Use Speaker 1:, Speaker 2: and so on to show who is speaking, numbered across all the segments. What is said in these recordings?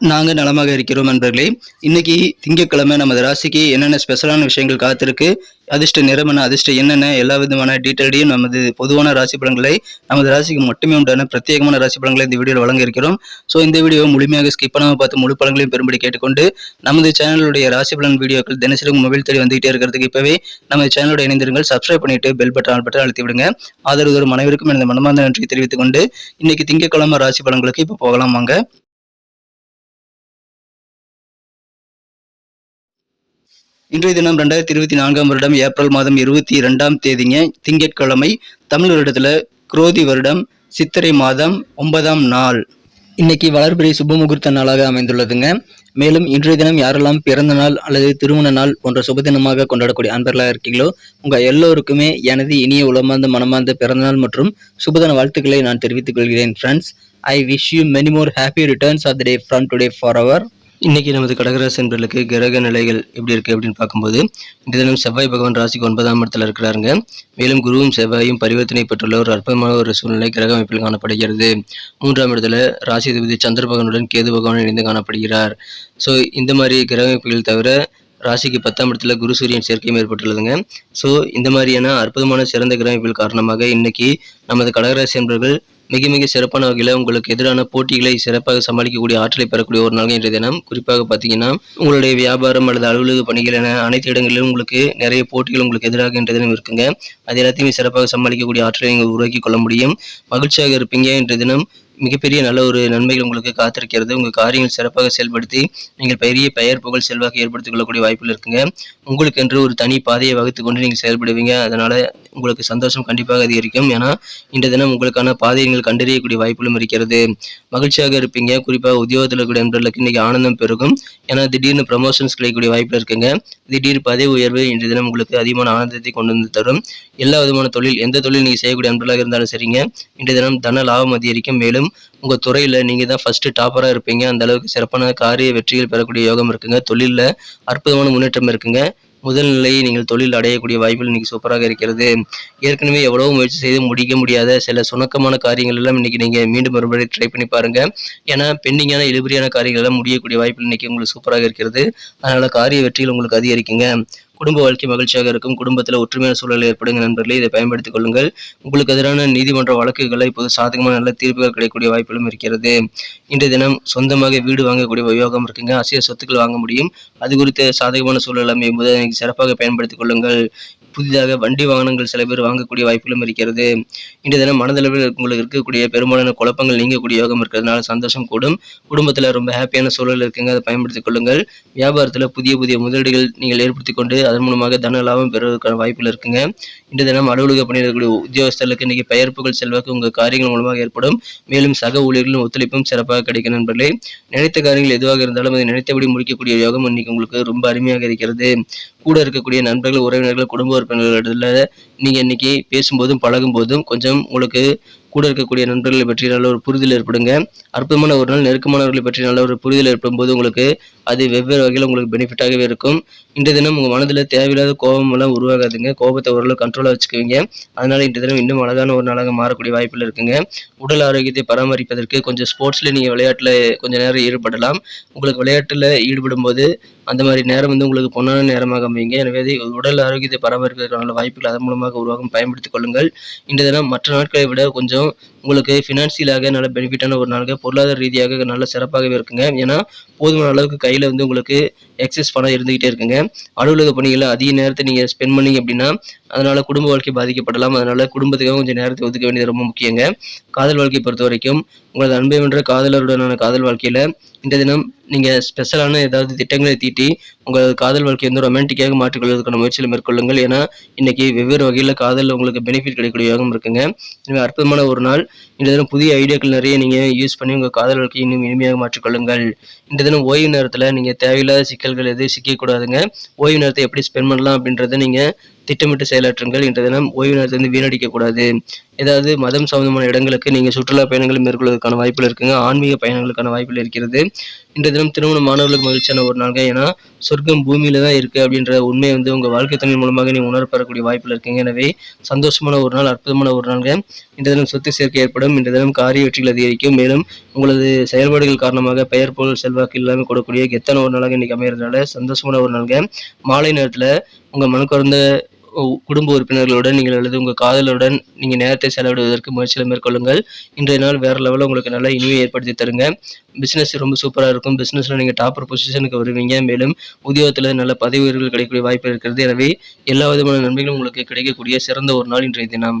Speaker 1: நாங்கள் நலமாக இருக்கிறோம் நண்பர்களே. இன்னைக்கு திங்கட்கிழமை நமது ராசிக்கு என்னென்ன ஸ்பெஷலான விஷயங்கள் காத்திருக்கு அதிர்ஷ்ட நிறமன அதிர்ஷ்ட என்னென்ன எல்லா விதமான டீட்டெயிலையும் நமது பொதுவான ராசி பலன்களை நமது ராசிக்கு மட்டுமே உண்டான பிரத்யேகமான ராசி பலன்களை இந்த வீடியோவில் வழங்க இருக்கிறோம். ஸோ இந்த வீடியோ முழுமையாக ஸ்கிப் பண்ணாமல் பார்த்து முழு பலன்களையும் பெரும்படி கேட்டுக்கொண்டு நமது சேனலுடைய ராசி பலன் வீடியோக்கள் தினசரி மொபைல் தேடி வந்துகிட்டே இருக்கிறதுக்கு இப்பவே நமது சேனலோட இணைந்திருங்கள் சப்ஸ்கிரைப் பண்ணிட்டு பெல் பட்டன் ஆல் பட்டன் அழுத்தி விடுங்க. ஆதரவு ஒரு அனைவருக்கும் எனது மனமார்ந்த நன்றி தெரிவித்துக் கொண்டு இன்னைக்கு திங்கட்கிழமை ராசி பலன்களுக்கு இப்போ போகலாம் வாங்க. இன்றைய தினம் ரெண்டாயிரத்தி இருபத்தி நான்காம் வருடம் ஏப்ரல் மாதம் இருபத்தி இரண்டாம் தேதிங்க திங்கட்கிழமை தமிழ் வருடத்துல குரோதி வருடம் சித்திரை மாதம் ஒன்பதாம் நாள். இன்னைக்கு வளர்பிறை சுபமுகூர்த்த நாளாக அமைந்துள்ளதுங்க. மேலும் இன்றைய தினம் யாரெல்லாம் பிறந்த நாள் அல்லது திருமண நாள் போன்ற சுப தினமாக கொண்டாடக்கூடிய அன்பர்களாக இருக்கீங்களோ உங்க எல்லோருக்குமே எனது இனிய உளமார்ந்த மனமார்ந்த பிறந்தநாள் மற்றும் சுபதன வாழ்த்துக்களை நான் தெரிவித்துக் கொள்கிறேன் friends I wish you many more happy returns of the day from today for அவர் இன்றைக்கி நமது கடகராசி என்பர்களுக்கு கிரக நிலைகள் எப்படி இருக்குது அப்படின்னு பார்க்கும்போது இந்த தினம் செவ்வாய் பகவான் ராசிக்கு ஒன்பதாம் இடத்துல இருக்கிறாருங்க. மேலும் குருவும் செவ்வாயும் பரிவர்த்தனை பெற்றுள்ள ஒரு அற்புதமான ஒரு சூழ்நிலை கிரக அமைப்பில் காணப்படுகிறது. மூன்றாம் இடத்துல ராசி அதிபதி சந்திர பகவானுடன் கேது பகவான் இணைந்து காணப்படுகிறார். ஸோ இந்த மாதிரி கிரக அமைப்புகள் தவிர ராசிக்கு பத்தாம் இடத்துல குரு சூரியன் சேர்க்கையும் ஏற்பட்டுள்ளதுங்க. ஸோ இந்த மாதிரியான அற்புதமான சிறந்த கிரக அமைப்புகள் காரணமாக இன்னைக்கு நமது கடகராசி என்பவர்கள் மிக மிக சிறப்பான வகையில் உங்களுக்கு எதிரான போட்டிகளை சிறப்பாக சமாளிக்கக்கூடிய ஆற்றலை பெறக்கூடிய ஒரு நாள் இன்றைய தினம். குறிப்பாக பார்த்தீங்கன்னா உங்களுடைய வியாபாரம் அல்லது அலுவலக பணிகள் என அனைத்து இடங்களிலும் உங்களுக்கு நிறைய போட்டிகள் உங்களுக்கு எதிராக இன்றைய தினம் இருக்குங்க. அது எல்லாத்தையுமே சிறப்பாக சமாளிக்கக்கூடிய ஆற்றலை நீங்கள் உருவாக்கி கொள்ள முடியும். மகிழ்ச்சியாக இருப்பீங்க. இன்றைய தினம் மிகப்பெரிய நல்ல ஒரு நன்மைகள் உங்களுக்கு காத்திருக்கிறது. உங்கள் காரியங்கள் சிறப்பாக செயல்படுத்தி நீங்கள் பெரிய பெயர் புகழ் செல்வாக்கு ஏற்படுத்திக் கொள்ளக்கூடிய வாய்ப்புகள் இருக்குங்க. உங்களுக்கு என்று ஒரு தனி பாதையை வகுத்து கொண்டு நீங்கள் செயல்படுவீங்க. அதனால் உங்களுக்கு சந்தோஷம் கண்டிப்பாக அதிகரிக்கும். ஏன்னா இந்த தினம் உங்களுக்கான பாதையை நீங்கள் கண்டறியக்கூடிய வாய்ப்புகளும் இருக்கிறது. மகிழ்ச்சியாக இருப்பீங்க. குறிப்பாக உத்தியோகத்தில் இருக்கக்கூடிய நண்பர்களுக்கு இன்னைக்கு ஆனந்தம் பெருகும். ஏன்னா திடீர்னு ப்ரமோஷன்ஸ் கிடைக்கக்கூடிய வாய்ப்பு இருக்குங்க. திடீர் பதவி உயர்வு இன்றைய தினம் உங்களுக்கு அதிகமான ஆனந்தத்தை கொண்டு வந்து தரும். எல்லா விதமான தொழில் எந்த தொழில் நீங்கள் செய்யக்கூடிய நண்பர்களாக இருந்தாலும் சரிங்க. இன்றைய தினம் தன லாபம் அதிகரிக்கும். மேலும் உங்கள் துறையில் நீங்கள் தான் ஃபஸ்ட்டு டாப்பராக இருப்பீங்க. அந்த அளவுக்கு சிறப்பான காரிய வெற்றிகள் பெறக்கூடிய யோகம் இருக்குங்க. தொழிலில் அற்புதமான முன்னேற்றம் இருக்குங்க. முதல் நிலையை நீங்கள் தொழில் அடையக்கூடிய வாய்ப்புகள் இன்னைக்கு சூப்பராக இருக்கிறது. ஏற்கனவே எவ்வளவு முயற்சி செய்து முடிக்க முடியாத சில சுணக்கமான காரியங்கள் எல்லாம் இன்னைக்கு நீங்க மீண்டும் மறுபடி ட்ரை பண்ணி பாருங்க. ஏன்னா பெண்டிங்கான இழுபறியான காரியங்கள் எல்லாம் முடியக்கூடிய வாய்ப்புகள் இன்னைக்கு உங்களுக்கு சூப்பராக இருக்கிறது. அதனால காரிய வெற்றிகள் உங்களுக்கு அதிகரிக்குங்க. குடும்ப வாழ்க்கை மகிழ்ச்சியாக இருக்கும். குடும்பத்தில் ஒற்றுமையான சூழல் ஏற்படுங்க நண்பர்களே இதை பயன்படுத்திக் கொள்ளுங்கள். உங்களுக்கு எதிரான நீதிமன்ற வழக்குகளை இப்போது சாதகமான நல்ல தீர்ப்புகள் கிடைக்கக்கூடிய வாய்ப்புகளும் இருக்கிறது. இன்றைய தினம் சொந்தமாக வீடு வாங்கக்கூடிய உபயோகம் இருக்குங்க. அசிய சொத்துக்கள் வாங்க முடியும். அது குறித்த சாதகமான சூழல் அமையும் போது சிறப்பாக பயன்படுத்திக் கொள்ளுங்கள். புதிதாக வண்டி வாகனங்கள் சில பேர் வாங்கக்கூடிய வாய்ப்புகளும் இருக்கிறது. இன்றைய தினம் மனதளவில் உங்களுக்கு இருக்கக்கூடிய பெரும்பாலான குழப்பங்கள் நீங்கக்கூடிய யோகம் இருக்கிறதுனால சந்தோஷம் கூடும். குடும்பத்தில் ரொம்ப ஹாப்பியான சூழல் இருக்குங்க. அதை பயன்படுத்திக் கொள்ளுங்கள். வியாபாரத்தில் புதிய புதிய முதலீடுகள் நீங்கள் ஏற்படுத்தி கொண்டு அதன் மூலமாக தன லாபம் பெறுவதற்கான வாய்ப்புகள் இருக்குங்க. இன்றைய தினம் அலுவலக பணியிடக்கூடிய உத்தியோகஸ்தர்களுக்கு இன்னைக்கு பெயர்ப்புகள் செல்வாக்கு உங்கள் காரியங்கள் மூலமாக ஏற்படும். மேலும் சக ஊழியர்களின் ஒத்துழைப்பும் சிறப்பாக கிடைக்கும் நண்பர்களே. நினைத்த காரியங்கள் எதுவாக இருந்தாலும் அதை நினைத்தபடி முடிக்கக்கூடிய யோகம் இன்னைக்கு உங்களுக்கு ரொம்ப அருமையாக இருக்கிறது. கூட இருக்கக்கூடிய நண்பர்கள் உறவினர்கள் குடும்ப உறுப்பினர்களிடத்துல நீங்கள் இன்னைக்கு பேசும்போதும் பழகும் போதும் கொஞ்சம் உங்களுக்கு கூட இருக்கக்கூடிய நண்பர்களை பற்றி நல்ல ஒரு புரிதல் ஏற்படுங்க. அற்புதமான ஒரு நாள் நெருக்கமானவர்களை பற்றி நல்ல ஒரு புரிதல் ஏற்படும் போது உங்களுக்கு அது வெவ்வேறு வகையில் உங்களுக்கு பெனிஃபிட்டாகவே இருக்கும். இன்றைய தினம் உங்கள் மனதில் தேவையில்லாத கோபம் எல்லாம் உருவாகாதுங்க. கோபத்தை ஓரளவு கண்ட்ரோலாக வச்சுக்குவீங்க. அதனால் இன்றைய தினம் இன்னும் அழகான ஒரு நாளாக மாறக்கூடிய வாய்ப்பில் இருக்குங்க. உடல் ஆரோக்கியத்தை பராமரிப்பதற்கு கொஞ்சம் ஸ்போர்ட்ஸில் நீங்கள் விளையாட்டில் கொஞ்சம் நேரம் ஈடுபடலாம். உங்களுக்கு விளையாட்டில் ஈடுபடும் போது அந்த மாதிரி நேரம் வந்து உங்களுக்கு பொன்னான நேரமாக அமைங்க எனவே அது உடல் ஆரோக்கியத்தை பராமரிப்பதற்கான வாய்ப்புகள் அதன் மூலமாக உருவாகும். பயன்படுத்திக் கொள்ளுங்கள். இன்றைய தினம் மற்ற நாட்களை விட கொஞ்சம் No. உங்களுக்கு ஃபினான்சியலாக நல்ல பெனிஃபிட்டான ஒரு நாளுங்க. பொருளாதார ரீதியாக நல்ல சிறப்பாகவே இருக்குங்க. ஏன்னா போதுமான அளவுக்கு கையில் வந்து உங்களுக்கு எக்ஸஸ் பணம் இருந்துகிட்டே இருக்குங்க. அலுவலக பணிகளில் அதிக நேரத்தை நீங்கள் ஸ்பெண்ட் பண்ணீங்க அப்படின்னா அதனால் குடும்ப வாழ்க்கை பாதிக்கப்படலாம். அதனால் குடும்பத்துக்காக கொஞ்சம் நேரத்தை ஒதுக்க வேண்டியது ரொம்ப முக்கியங்க. காதல் வாழ்க்கையை பொறுத்த வரைக்கும் உங்களது அன்பை வென்ற காதலருடனான காதல் வாழ்க்கையில் இந்த தினம் நீங்கள் ஸ்பெஷலான ஏதாவது திட்டங்களை தீட்டி உங்களது காதல் வாழ்க்கையை வந்து ரொமான்டிக்காக மாற்றிக்கொள்வதற்கான முயற்சியில் மேற்கொள்ளுங்கள். ஏன்னா இன்றைக்கி வெவ்வேறு வகையில் காதலில் உங்களுக்கு பெனிஃபிட் கிடைக்கக்கூடிய யோகம் இருக்குங்க. எனவே அற்புதமான ஒரு நாள். இந்த தினம் புதிய ஐடியாக்கள் நிறைய நீங்கள் யூஸ் பண்ணி உங்கள் காதல் வாழ்க்கையை இன்னும் இனிமையாக மாற்றிக்கொள்ளுங்கள். இந்த தினம் ஓய்வு நேரத்தில் நீங்கள் தேவையில்லாத சிக்கல்கள் எதுவும் சிக்கக்கூடாதுங்க. ஓய்வு நேரத்தை எப்படி ஸ்பெண்ட் பண்ணலாம் அப்படின்றத நீங்கள் திட்டமிட்டு செயலாற்றுங்கள். இன்றைய தினம் ஓய்வு நேரத்தை வந்து வீணடிக்கக்கூடாது ஏதாவது மதம் சம்பந்தமான இடங்களுக்கு நீங்கள் சுற்றுலா பயணங்கள் மேற்கொள்வதற்கான வாய்ப்புகள் இருக்குங்க. ஆன்மீக பயணங்களுக்கான வாய்ப்புகள் இருக்கிறது. இன்றைய தினம் திருமண மாணவர்களுக்கு மகிழ்ச்சியான ஒரு நாள்ங்க. ஏன்னா சொர்க்கம் பூமியில தான் இருக்குது அப்படின்ற உண்மையை வந்து உங்கள் வாழ்க்கை துணை மூலமாக நீ உணரப்படக்கூடிய வாய்ப்பில் இருக்கீங்க. எனவே சந்தோஷமான ஒரு நாள் அற்புதமான ஒரு நாள்ங்க. இன்றைய தினம் சொத்து சேர்க்கை ஏற்படும். இன்றைய தினம் காரிய வெற்றிகள் அதிகரிக்கும். மேலும் உங்களது செயல்பாடுகள் காரணமாக பெயர் பொருள் செல்வாக்கு இல்லாமல் கொடுக்கக்கூடிய கெத்தான ஒரு நாளாக இன்னைக்கு அமையறதுனால சந்தோஷமான ஒரு நாளுங்க. மாலை நேரத்தில் உங்கள் மனக்குறந்த குடும்ப உறுப்பினர்களுடன் நீங்கள் அல்லது உங்கள் காதலருடன் நீங்கள் நேரத்தை செலவிடுவதற்கு முயற்சியில் மேற்கொள்ளுங்கள். இன்றைய நாள் வேறு லெவலில் உங்களுக்கு நல்ல இனிமையை ஏற்படுத்தி தருங்க. பிஸ்னஸ் ரொம்ப சூப்பராக இருக்கும். பிஸ்னஸில் நீங்கள் டாப்பர் பொசிஷனுக்கு வருவீங்க. மேலும் உத்தியோகத்தில் நல்ல பதவி உயர்வுகள் கிடைக்கக்கூடிய வாய்ப்பு இருக்கிறது. எனவே எல்லா விதமான நன்மைகளும் உங்களுக்கு கிடைக்கக்கூடிய சிறந்த ஒரு நாள் இன்றைய தினம்.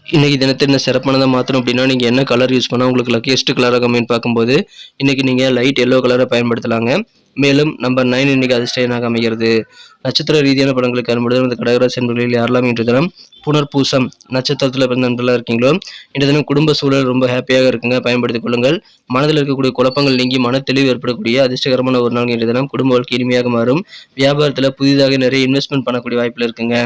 Speaker 1: இன்றைக்கி தினத்தை என்ன சிறப்பானதாக மாற்றணும் அப்படின்னா நீங்கள் என்ன கலர் யூஸ் பண்ணால் உங்களுக்கு லக்கியஸ்ட் கலராக அமைன்னு பார்க்கும்போது இன்றைக்கி நீங்கள் லைட் எல்லோ கலரை பயன்படுத்தலாங்க. மேலும் நம்பர் நைன் இன்னைக்கு அதிர்ஷ்டனாக அமைகிறது. நட்சத்திர ரீதியான படங்களுக்கு அனுப்பிடுதல் இந்த கடகராசி என்பர்களில் யாரெல்லாம் இன்று தினம் புனர்பூசம் நட்சத்திரத்தில் பிறந்த நண்பர்களாக இருக்கீங்களோ இன்று தினம் குடும்ப சூழல் ரொம்ப ஹாப்பியாக இருக்குங்க. பயன்படுத்திக் கொள்ளுங்கள். மனதில் இருக்கக்கூடிய குழப்பங்கள் நீங்கி மன தெளிவு ஏற்படக்கூடிய அதிர்ஷ்டகரமான ஒரு நாள் இன்று தினம் குடும்ப வாழ்க்கை இனிமையாக மாறும். வியாபாரத்தில் புதிதாக நிறைய இன்வெஸ்ட்மெண்ட் பண்ணக்கூடிய வாய்ப்பில் இருக்குங்க.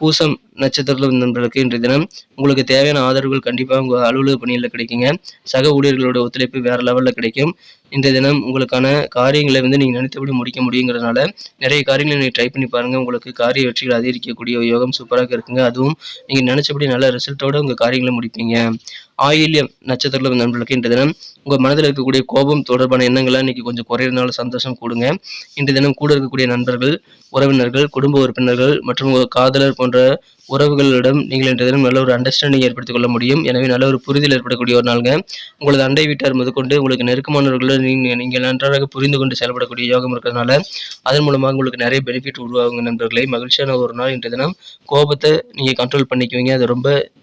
Speaker 1: பூசம் நட்சத்திரத்தில் நண்பர்களுக்கு இன்றைய தினம் உங்களுக்கு தேவையான ஆதரவுகள் கண்டிப்பாக உங்கள் அலுவலக பணியில் கிடைக்குங்க. சக ஊழியர்களோட ஒத்துழைப்பு வேறு லெவலில் கிடைக்கும். இன்றைய தினம் உங்களுக்கான காரியங்களை வந்து நீங்கள் நினைத்தபடி முடிக்க முடியுங்கிறதுனால நிறைய காரியங்களை நீங்கள் ட்ரை பண்ணி பாருங்கள் உங்களுக்கு காரிய வெற்றிகள் அதிகரிக்கக்கூடிய யோகம் சூப்பராக இருக்குங்க. அதுவும் நீங்கள் நினச்சபடி நல்ல ரிசல்ட்டோடு உங்கள் காரியங்களை முடிப்பீங்க. ஆயில்யம் நட்சத்திரத்தில் நண்பர்களுக்கு இன்று தினம் உங்கள் மனதில் இருக்கக்கூடிய கோபம் தொடர்பான எண்ணங்கள்லாம் இன்னைக்கு கொஞ்சம் குறையிருந்தாலும் சந்தோஷம் கொடுங்க. இன்று தினம் கூட இருக்கக்கூடிய நண்பர்கள் உறவினர்கள் குடும்ப உறுப்பினர்கள் மற்றும் உங்கள் காதலர் போன்ற உறவுகளிடம் நீங்கள் இன்றைய தினம் நல்ல ஒரு அண்டர்ஸ்டாண்டிங் ஏற்படுத்திக் கொள்ள முடியும். எனவே நல்ல ஒரு புரிதல் ஏற்படக்கூடிய ஒரு நாளுங்க. உங்களது அண்டை வீட்டார் முதற்கொண்டு உங்களுக்கு நெருக்கமானவர்களுடன் நீங்கள் நீங்கள் நன்றாக புரிந்து கொண்டு செயல்படக்கூடிய யோகம் இருக்கிறதுனால அதன் மூலமாக உங்களுக்கு நிறைய பெனிஃபிட் உருவாகுங்க நண்பர்களே. மகிழ்ச்சியான ஒரு நாள் இன்றைய தினம். கோபத்தை நீங்கள் கண்ட்ரோல் பண்ணிக்குவீங்க. அது ரொம்ப